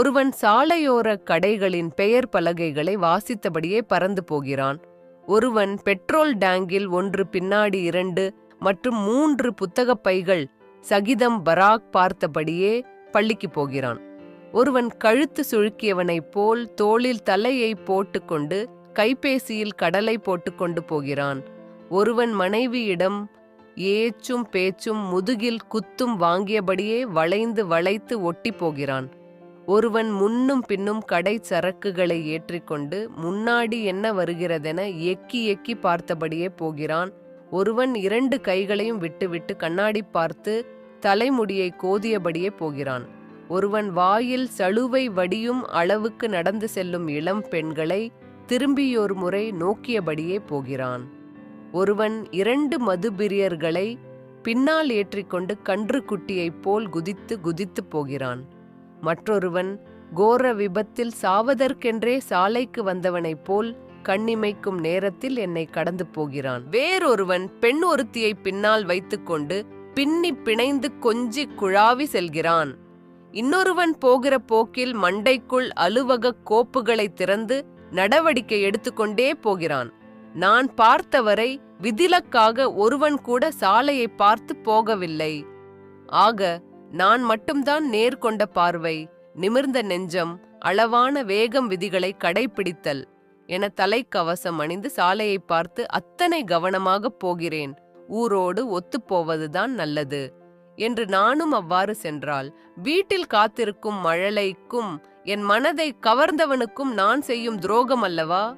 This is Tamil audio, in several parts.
ஒருவன் சாலையோர கடைகளின் பெயர் பலகைகளை வாசித்தபடியே பறந்து போகிறான். ஒருவன் பெட்ரோல் டேங்கில் ஒன்று பின்னாடி இரண்டு மற்றும் மூன்று புத்தகப் பைகள் சகிதம் பராக் பார்த்தபடியே பள்ளிக்கு போகிறான். ஒருவன் கழுத்து சுழுக்கியவனைப் போல் தோளில் தலையை போட்டுக்கொண்டு கைபேசியில் கடலை போட்டுக்கொண்டு போகிறான். ஒருவன் மனைவியிடம் ஏச்சும் பேச்சும் முதுகில் குத்தும் வாங்கியபடியே வளைந்து வளைத்து ஒட்டி போகிறான். ஒருவன் முன்னும் பின்னும் கடை சரக்குகளை ஏற்றிக்கொண்டு முன்னாடி என்ன வருகிறதென எக்கி எக்கி பார்த்தபடியே போகிறான். ஒருவன் இரண்டு கைகளையும் விட்டுவிட்டு கண்ணாடி பார்த்து தலைமுடியை கோதியபடியே போகிறான். ஒருவன் வாயில் சளுவை வடியும் அளவுக்கு நடந்து செல்லும் இளம் பெண்களை திரும்பியொரு முறை நோக்கியபடியே போகிறான். ஒருவன் இரண்டு மதுபிரியர்களை பின்னால் ஏற்றிக்கொண்டு கன்றுக்குட்டியைப் போல் குதித்து குதித்து போகிறான். மற்றொருவன் கோர விபத்தில் சாவதற்கென்றே சாலைக்கு வந்தவனைப் போல் கண்ணிமைக்கும் நேரத்தில் என்னை கடந்து போகிறான். வேறொருவன் பெண் ஒருத்தியை பின்னால் வைத்துக்கொண்டு பின்னி பிணைந்து கொஞ்சி குழாவி செல்கிறான். இன்னொருவன் போகிற போக்கில் மண்டைக்குள் அலுவக கோப்புகளை திறந்து நடவடிக்கை எடுத்துக்கொண்டே போகிறான். நான் பார்த்தவரை விதிலக்காக ஒருவன் கூட சாலையை பார்த்து போகவில்லை. ஆக நான் மட்டும்தான் நேர்கொண்ட பார்வை நிமிர்ந்த நெஞ்சம் அளவான வேகம் விதிகளை கடைபிடித்தல் என தலைக்கவசம் அணிந்து சாலையை பார்த்து அத்தனை கவனமாக போகிறேன். ஊரோடு ஒத்துப்போவதுதான் நல்லது என்று நானும் அவ்வாறு சென்றால் வீட்டில் காத்திருக்கும் மழலைக்கும் என் மனதை கவர்ந்தவனுக்கும் நான் செய்யும் துரோகம் அல்லவா?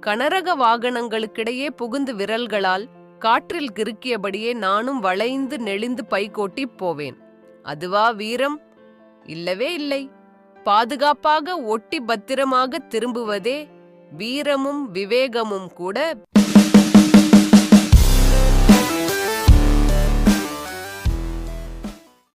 கனரக வாகனங்களுக்கிடையே புகுந்து விரல்களால் காற்றில் கிறுக்கியபடியே நானும் வளைந்து நெளிந்து பைகோட்டி போவேன். அதுவா வீரம்? இல்லவே இல்லை. பாதுகாப்பாக ஒட்டி பத்திரமாக திரும்புவதே வீரமும் விவேகமும் கூட